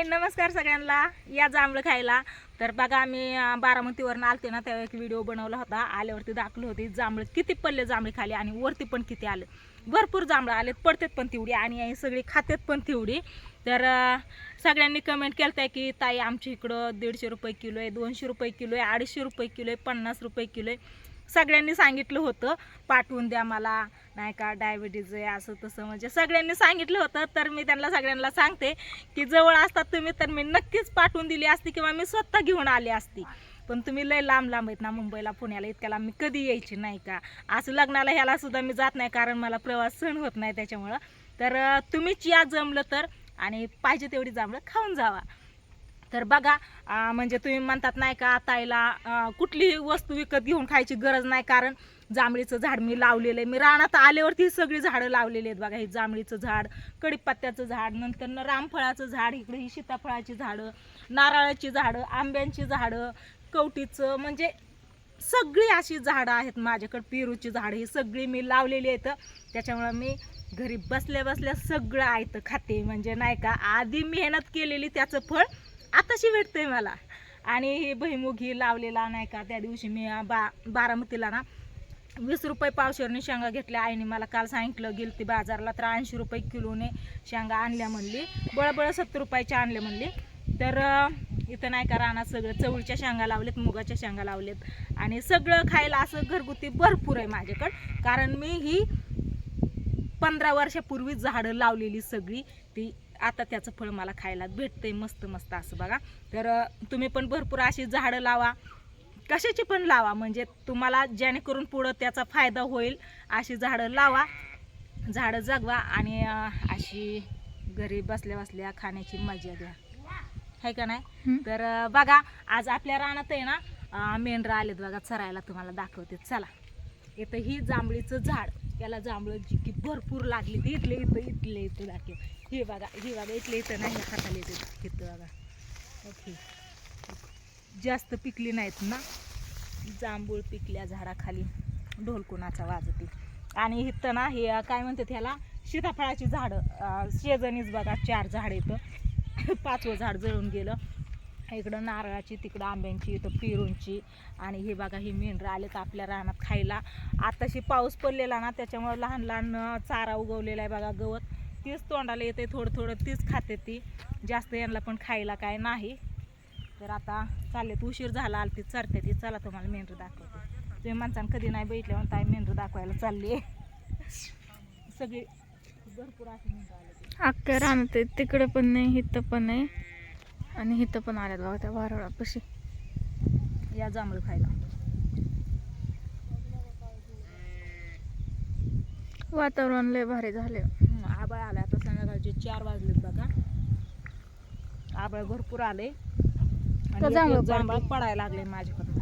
हाय नमस्कार सगळ्यांना. या जांभळं खायला. तर बघा आम्ही अं, बारामतीवरनं आलते ना तेव्हा एक व्हिडिओ बनवला होता. आल्यावरती दाखवलं होती जांभळं किती पडले जांभळे खाली आणि वरती पण किती आले. भरपूर जांभळं आलेत पडतात पण तेवढी आणि सगळी खातात पण तेवढी. तर सगळ्यांनी कमेंट केलं की ताई आमच्या इकडं दीडशे रुपये किलो आहे दोनशे रुपये किलो आहे अडीचशे रुपये किलो आहे पन्नास रुपये किलो आहे. सगळ्यांनी सांगितलं होतं पाठवून द्या मला. नाही का डायबिटीज आहे असं तसं म्हणजे सगळ्यांनी सांगितलं होतं तर मी त्यांना सगळ्यांना सांगते की जवळ असतात तुम्ही तर मी नक्कीच पाठवून दिली असती किंवा मी स्वतः घेऊन आली असती. पण तुम्ही लय लांब लांब आहेत ना मुंबईला पुण्याला इतक्याला मी कधी यायची नाही का? असं लग्नाला ह्याला सुद्धा मी जात नाही कारण मला प्रवास सहन होत नाही त्याच्यामुळं. तर तुम्हीच या जमलं तर आणि पाहिजे तेवढी जांभळं खाऊन जावा. तर बघा म्हणजे तुम्ही म्हणतात नाही का ताईला अं, कुठलीही वस्तू विकत घेऊन खायची गरज नाही कारण जांभळीचं झाड मी लावलेलं आहे. मी रानात आल्यावरती सगळी झाडं लावलेली आहेत बघा हे जांभळीचं झाड कडीपत्त्याचं झाड नंतर रामफळाचं झाड इकडे ही सीताफळाची झाडं नारळाची झाडं आंब्यांची झाडं कवटीचं म्हणजे सगळी अशी झाडं आहेत माझ्याकडे पेरूची झाडं ही सगळी मी लावलेली आहेत. त्याच्यामुळं मी घरी बसल्या बसल्या सगळं आयतं खाते. म्हणजे नाही का आधी मेहनत केलेली त्याचं फळ आताशी भेटतंय मला. आणि ही भुईमुग लावलेला नाही का त्या दिवशी मी बा बारामतीला ना वीस रुपये पावशेरने शेंगा घेतल्या. आईने मला काल सांगितलं गेली ती बाजारला तर ऐंशी रुपये किलोने शेंगा आणल्या म्हणली. बळबळ सत्तर रुपयाच्या आणल्या म्हणली. तर इथं नाही का रानात सगळं चवळीच्या शेंगा लावलेत मुगाच्या शेंगा लावलेत. आणि सगळं खायला असं घरगुती भरपूर आहे माझ्याकडं. कारण मी ही पंधरा वर्षापूर्वी झाडं लावलेली सगळी. ती आता त्याचं फळ मला खायला भेटतंय मस्त मस्त असं बघा. तर तुम्ही पण भरपूर अशी झाडं लावा. कशाची पण लावा म्हणजे तुम्हाला जेणेकरून पुढं त्याचा फायदा होईल अशी झाडं लावा झाडं जगवा आणि अशी घरी बसल्या बसल्या खाण्याची मजा घ्या. आहे का नाही? हं. तर बघा आज आपल्या रानात आहे ना मेंढरं आलेत बघा चरायला तुम्हाला दाखवते. चला. इथं ही जांभळीचं झाड याला जांभळं जी की भरपूर लागली ती इथले इथं इथले इथं दाखव. हे बघा हे बघा इथले इथं नाही हाताला येते इथं बघा. ओके. जास्त पिकली नाहीत ना? जांभूळ पिकल्या झाडाखाली. ढोलकुणाचा वाजते. आणि इथं ना हे काय म्हणतात ह्याला? सीताफळाची झाडं. शेजनीच बघा चार झाड येतं पाचवं झाड जळून गेलं. इकडं नारळाची तिकडं आंब्यांची इथं पेरूंची. आणि हे बघा ही मेंढरं आलेत आपल्या रानात खायला. आताशी पाऊस पडलेला ना त्याच्यामुळं लहान लहान चारा उगवलेला आहे बघा गवत. तीच तोंडाला येते थोडं थोडं तीच खाते ती. जास्त यांना पण खायला काय नाही. तर आता चाललेत उशीर झाला आली ती चरते ती. चला तुम्हाला मेंढरं दाखवते. तुम्ही माणसानं कधी नाही बैठले म्हणून ताई मेंढरं दाखवायला चालली सगळी भरपूर अशी मेंढरं आले अख्ख्या तिकडे पण नाही इथं पण नाही. आणि इथं पण आल्यात बघा त्या वारळापाशी. या जांभळं खायला. वातावरण लय भारी झाले आबाळ आलं आता संध्याकाळचे चार वाजलेत बघा. आबाळ भरपूर आले जांभळं पडायला लागले माझ्याकडनं.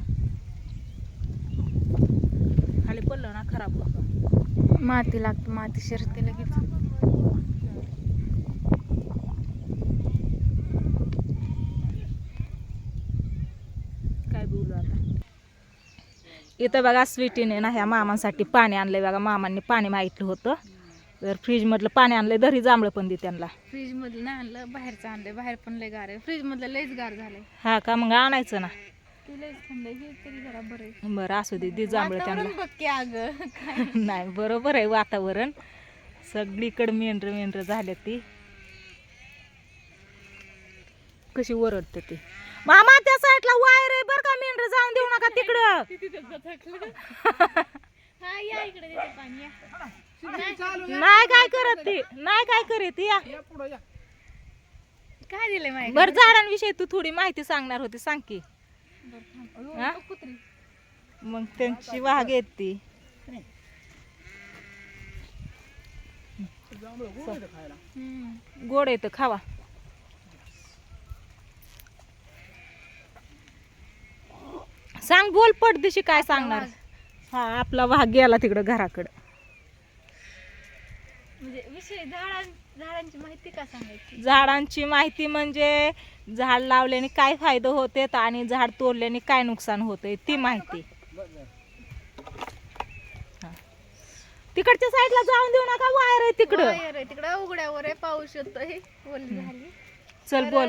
खाली पडलं ना खराब होतं. माती लागते माती शिरते लगेच. काय बोलू आता? इथं बघा स्वीटीने ना ह्या मामांसाठी पाणी आणलंय. बघा मामांनी पाणी मागितलं होतं. तर फ्रीजमधलं पाणी आणलंय दरी जांभळं पण दे त्यांना. फ्रीज मधलं नाही आणलं बाहेरचं आणलंय बाहेर पण लय गार आहे. फ्रीज मधलं लयच गार झालंय. हा का मग आणायचं ना. ते लयच थंड आहे. हे तरी जरा बरं आहे. बरं असू दे दे जांभळं त्यांना. वातावरण बघ की अगं काय? नाही बरोबर आहे वातावरण. सगळीकडे मेंढर मेंढर झाले ती. कशी ओरडते ती. मामा त्या साईडला वायर आहे बरं का मेंढर जाऊन देऊ नका तिकडं. हा या इकडे देते पाणी या. नाही काय करत ती? नाही काय करत या. काय दिलंय माहिती? बर झाडांविषयी तू थोडी माहिती सांगणार होती सांग की. हा? कुत्री. मग त्यांची वाघ येत ती. हम्म. गोड येतं खावा. सांग बोल पडदिशी काय सांगणार? हा आपला वाघ गेला तिकडं घराकडं. म्हणजे विषय झाडां झाडांची माहिती का सांगायची? झाडांची माहिती म्हणजे झाड लावल्याने काय फायदे होते आणि झाड तोडल्याने काय नुकसान होते ती माहिती. हा. तिकडच्या साईडला जाऊन देऊ नका वायर आहे तिकडं. तिकडं उघड्यावर आहे पाऊस येतोय. ओली झाली? चल तर बोल.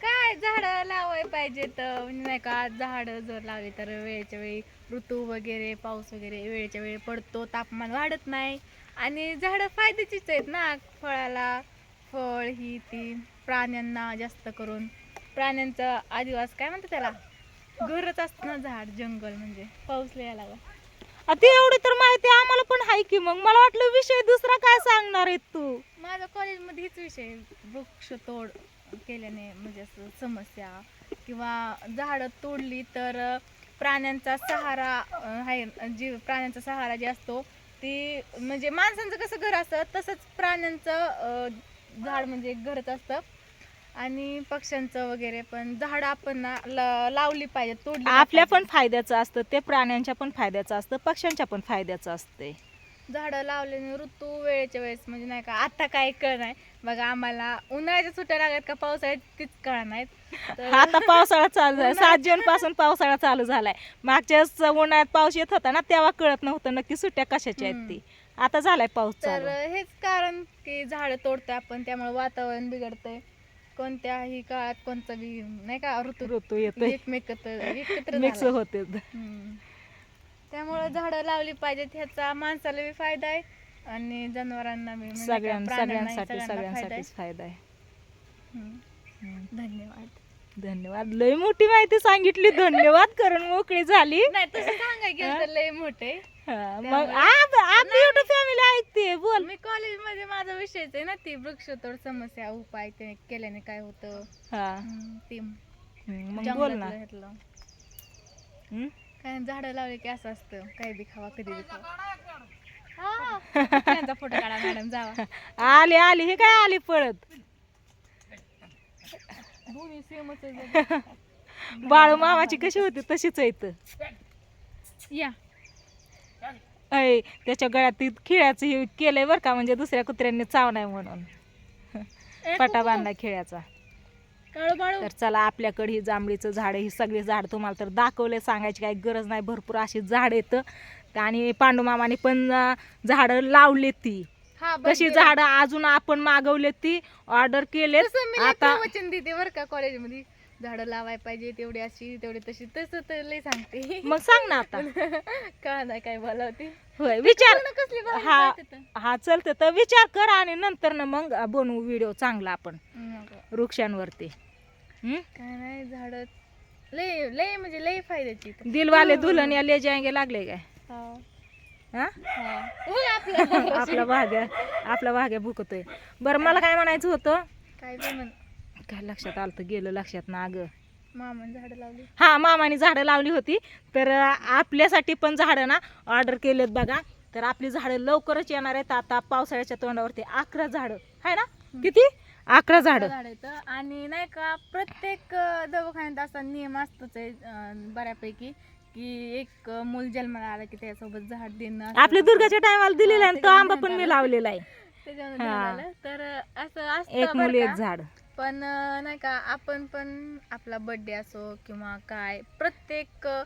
काय झाडं लावाय पाहिजे तर म्हणजे नाही का झाडं जर लावली तर वेळेच्या वेळी ऋतू वगैरे पाऊस वगैरे वेळेच्या वेळी पडतो तापमान वाढत नाही. आणि झाडं फायद्याचीच आहेत ना फळाला फळ ही ती प्राण्यांना जास्त करून. प्राण्यांचा आदिवास काय म्हणतात त्याला? घरच असतं ना झाड जंगल म्हणजे. पाऊस. आ, ती एवढी तर माहिती आम्हाला पण आहे की मग. मला वाटलं विषय दुसरा काय सांगणार आहे तू? माझ्या कॉलेजमध्ये हेच विषय वृक्षतोड केल्याने म्हणजे असं समस्या किंवा झाडं तोडली तर प्राण्यांचा सहारा आहे जी प्राण्यांचा सहारा जे असतो ती म्हणजे माणसांचं कसं घर असतं तसंच प्राण्यांचं झाड म्हणजे घरच असतं आणि पक्ष्यांचं वगैरे पण झाड आपण ना लावली पाहिजे तोडली आपल्या. पण फायद्याचं असतं ते प्राण्यांच्या पण फायद्याचं असतं पक्ष्यांच्या पण फायद्याचं असते झाडं लावल्याने ऋतू वेळेच्या वेळेस म्हणजे नाही का आता काय कळ नाही. बघा आम्हाला उन्हाळ्याच्या सुट्ट्या लागत का पावसाळ्यात तीच कळ नाहीत. आता पावसाळा चालू झाला. सात जून पासून पावसाळा चालू झालाय. मागच्याच उन्हाळ्यात पाऊस येत होता ना तेव्हा कळत नव्हतं नक्की सुट्ट्या कशाच्या आहेत ती. आता झालाय पाऊस तर हेच कारण की झाडं तोडतोय आपण त्यामुळे वातावरण बिघडतंय. कोणत्याही काळात कोणता बी नाही का ऋतू ऋतू एकत्र मिक्स. होते. त्यामुळे झाडं लावली पाहिजेत ह्याचा माणसाला बी फायदा आहे आणि जनावरांना बी म्हणजे सगळ्यांसाठी सगळ्यांना फायदा आहे. सगळ्यांसाठीच फायदा आहे. हम्म. हम्म. धन्यवाद. धन्यवाद. लय मोठी माहिती सांगितली. धन्यवाद. करून मोकळी झाली. नाही तसं सांगाय गेलं तर लय मोठे. हा, मग त्यामुळे- फॅमिली ऐकते बोल. मी कॉलेजमध्ये माझा विषयच आहे ना ती वृक्षतोड समस्या उपाय ते केल्याने काय होतं? हा. हम्म, ते हम्म, मग बोल ना. जंगलातलं ह्यातलं. हम्म? काय झाडं लावले की असं असतं. काही बी खावा कधी बी खावा. हा, त्यांचा फोटो काढा मॅडम जावा. आली आली हे काय आली पळत? दोन्ही सेमच आहे. बाळू मामाची कशी होती? तशीच आहे इथं. या. अय त्याच्या गळ्यात ती खिळ्याचं हे केलंय बरं का म्हणजे दुसऱ्या कुत्र्यांनी चाव नाही म्हणून. पटा बांधला खिळ्याचा. तर चला आपल्याकडे ही जांभळीचं झाड आहे. ही सगळी झाड तुम्हाला तर दाखवले सांगायची काही गरज नाही. भरपूर अशी झाड येतं आणि पांडुमामाने पण झाडं लावली ती. तशी झाडं अजून आपण मागवले ती ऑर्डर केले आता वचन देते बरं का कॉलेजमध्ये. झाडं लावाय पाहिजे तेवढी अशी तेवढी तशी. तसं तर लय सांगते. मग सांग ना आता. कळा नाही काय बोलावते. होय विचार. हा. हा चलते. तर विचार कर आणि नंतर ना मग बनवू व्हिडिओ चांगला आपण. वृक्षांवरती? काय नाही झाड लय लय म्हणजे लय फायद्याची. दिलवाले दुल्हन या ले जाएंगे लागले काय? हा. आपलं भाग्या आपला भाग्या भुकतोय. बरं मला काय म्हणायचं होतं? काय म्हण काय लक्षात आलं तर गेलं लक्षात ना अगं मामान झाडं लावली. हा मामाने झाडं लावली होती. तर आपल्यासाठी पण झाडं ना ऑर्डर केलेत बघा. तर आपली झाडं लवकरच येणार आहेत. आता पावसाळ्याच्या तोंडावरती अकरा झाडं. आहे ना? किती अकरा झाडं झाड येतं आणि नाही का प्रत्येक दवाखान्यात असा नियम असतोच आहे अं, बऱ्यापैकी की एक मूल जन्माला आला की त्याच्यासोबत झाड देणं असं आपल्या. दुर्गाच्या टायमाला दिलेला आहे आणि तो आंबा पण मी लावलेला आहे त्याच्यामध्ये हा. झालं. तर असं असतं एक बरं मुली एक का. झाड पण अं, नाही का आपण पण आपला बर्थडे असो किंवा काय प्रत्येक अं,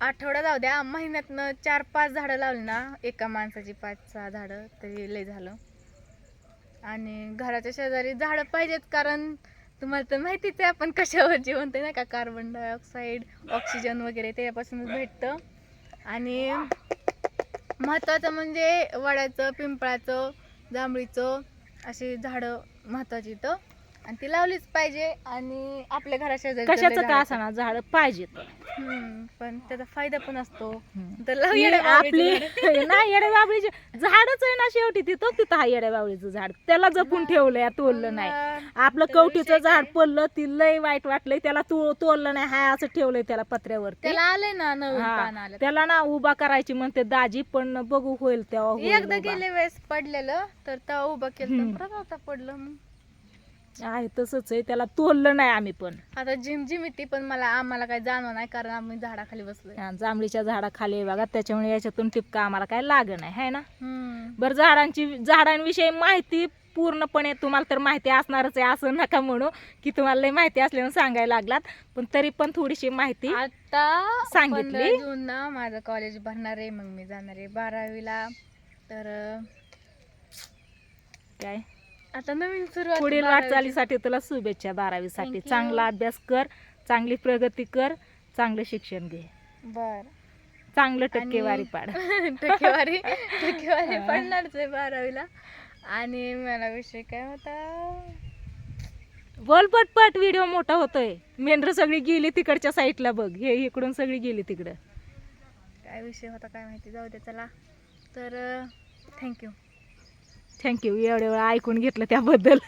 आठवडा जाऊ द्या महिन्यातनं चार पाच झाडं लावली ना एका माणसाची पाच सहा झाडं तरी लय झालं आणि घराच्या शेजारी झाडं पाहिजेत कारण तुम्हाला तर माहितीच आहे आपण कशावर जिवंत आहे ना का? कार्बन डायऑक्साईड ऑक्सिजन वगैरे त्यापासूनच भेटतं. आणि महत्त्वाचं म्हणजे वडाचं पिंपळाचं जांभळीचं अशी झाडं महत्त्वाची इथं. आणि ती लावलीच पाहिजे आणि आपल्या घराच्या कशाचं का. असणार झाड हम्म, पण त्याचा फायदा पण असतो. तर लाव येड्या आपली बाबळीचं झाड. नाही येड्या बाबळीचे झाडच आहे ना शेवटी तिथं तिथं हा येड्या बाबळीचं झाड त्याला जपून ठेवलंय तोडलं नाही मग आपलं कवटीचं विषय झाड काय? पडलं ती लय वाईट वाटलंय त्याला तू तोडलं नाही हाय असं ठेवलंय त्याला पत्र्यावरती त्याला आले ना नवीन हा, पान आलं त्याला ना उभा करायची म्हणते दाजी पण बघू होईल तेव्हा होईल एकदा उभा. गेल्या वेळेस पडलेलं तर तेव्हा उभं केलं हम्म. तर परत आता पडलं मग आहे तसंच आहे त्याला तोडलं नाही आम्ही पण. आता जिम जिम येते पण मला आम्हाला काही जाणवं नाही कारण आम्ही झाडाखाली बसलोय. हा, जांभळीच्या झाडाखाली आहे बघा त्याच्यामुळे याच्यातून टिपका आम्हाला काय लाग नाही है ना. बरं झाडांची झाडांविषयी माहिती पूर्णपणे तुम्हाला तर माहिती असणारच आहे असं नका म्हणू की तुम्हाला लय माहिती असल्यानं सांगायला लागलात पण तरी पण थोडीशी माहिती आता सांगितली. पंधरा जून ना माझं कॉलेज भरणार आहे मग मी जाणार आहे बारावीला. तर काय? आता नवीन सुरुवात पुढील. वाटचालीसाठी तुला शुभेच्छा बारावीसाठी. Thank you. चांगला अभ्यास कर चांगली प्रगती कर चांगलं शिक्षण घे. बर. चांगलं टक्केवारी पाड. टक्केवारी टक्केवारी पडणारच आहे बारावीला. आणि मला विषय काय होता? बोल पटपट व्हिडिओ मोठा होतोय. मेंढर सगळी गेली तिकडच्या साईडला बघ. हे इकडून सगळी गेली तिकडं. काय विषय होता काय माहिती? जाऊ दे चला. तर थँक्यू थँक्यू एवढ्या वेळा ऐकून घेतलं त्याबद्दल.